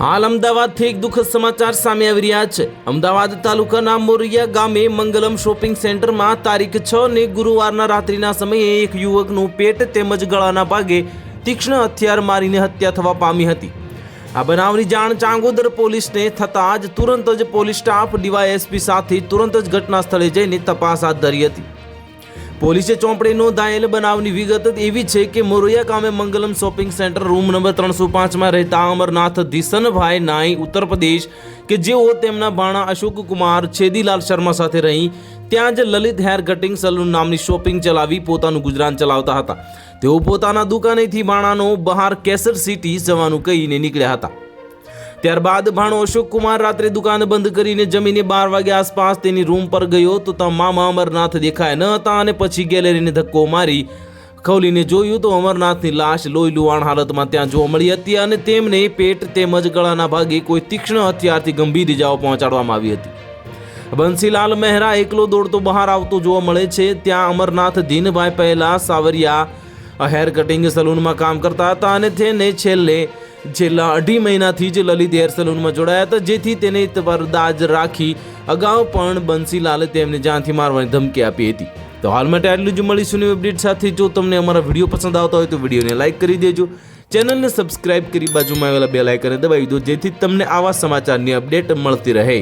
હાલ અમદાવાદથી એક દુઃખદ સમાચાર સામે આવી રહ્યા છે. અમદાવાદ તાલુકાના મોરિયા ગામે મંગલમ શોપિંગ સેન્ટરમાં તારીખ છ ને ગુરુવારના રાત્રિના સમયે એક યુવકનું પેટ તેમજ ગળાના ભાગે તીક્ષ્ણ હથિયાર મારીને હત્યા થવા પામી હતી. આ બનાવની જાણ ચાંગોદર પોલીસને થતાં જ તુરંત જ પોલીસ સ્ટાફ ડીવાયએસપી સાથે તુરંત જ ઘટના સ્થળે જઈને તપાસ હાથ ધરી હતી. પોલીસે ચોંપડે નોંધાયેલ બનાવની વિગત એવી છે કે મોરૈયા ગામે Mangalam shopping centre room number ત્રણસો પાંચમાં રહેતા અમરનાથ દિસનભાઈ નાઈ, ઉત્તર પ્રદેશ, કે જેઓ તેમના ભાણા અશોક કુમાર, છેદીલાલ શર્મા સાથે રહી, ત્યાં જ લલિત હેર કટિંગ સલૂન નામની શોપિંગ ચલાવી પોતાનું ગુજરાન ચલાવતા હતા. તેઓ પોતાના દુકાનેથી ભાણાનો બહાર કેસર સિટી જવાનું કહીને નીકળ્યા હતા. ત્યારબાદ ભાણો અશોક કુમાર રાત્રે દુકાન બંધ કરીને જમીને બાર વાગ્યા આસપાસ તેની રૂમ પર ગયો તો તમામ અમરનાથ દેખાય ન હતા અને પછી ગેલેરીને ધક્કો મારી ખોલીને જોયું તો અમરનાથની લાશ લોહી લુવાણ હાલતમાં ત્યાં જોવા મળી હતી અને તેમને પેટ તેમજ ગળાના ભાગે કોઈ તીક્ષ્ણ હથિયારથી ગંભીર ઇજાઓ પહોંચાડવામાં આવી હતી. બંસીલાલ મહેરા એકલો દોડતો બહાર આવતો જોવા મળે છે. ત્યાં અમરનાથ ધીનભાઈ પહેલા સાવરિયા હેર કટિંગ સલૂનમાં કામ કરતા હતા અને તેને છેલ્લે છેલ્લા અઢી મહિનાથી જ લલિત હેર સલૂનમાં જોડાયા હતા, જેથી તેને પરદાજ રાખી અગાઉ પણ બંસીલાલે તેમને જાનથી મારવાની ધમકી આપી હતી. તો હાલ માટે આટલું જ મળીશું ન્યૂ અપડેટ સાથે. જો તમને અમારા વીડિયો પસંદ આવતા હોય તો વિડીયોને લાઇક કરી દેજો. ચેનલને સબસ્ક્રાઇબ કરી બાજુમાં આવેલા બે લાઇકને દબાવી દો, જેથી તમને આવા સમાચારની અપડેટ મળતી રહે.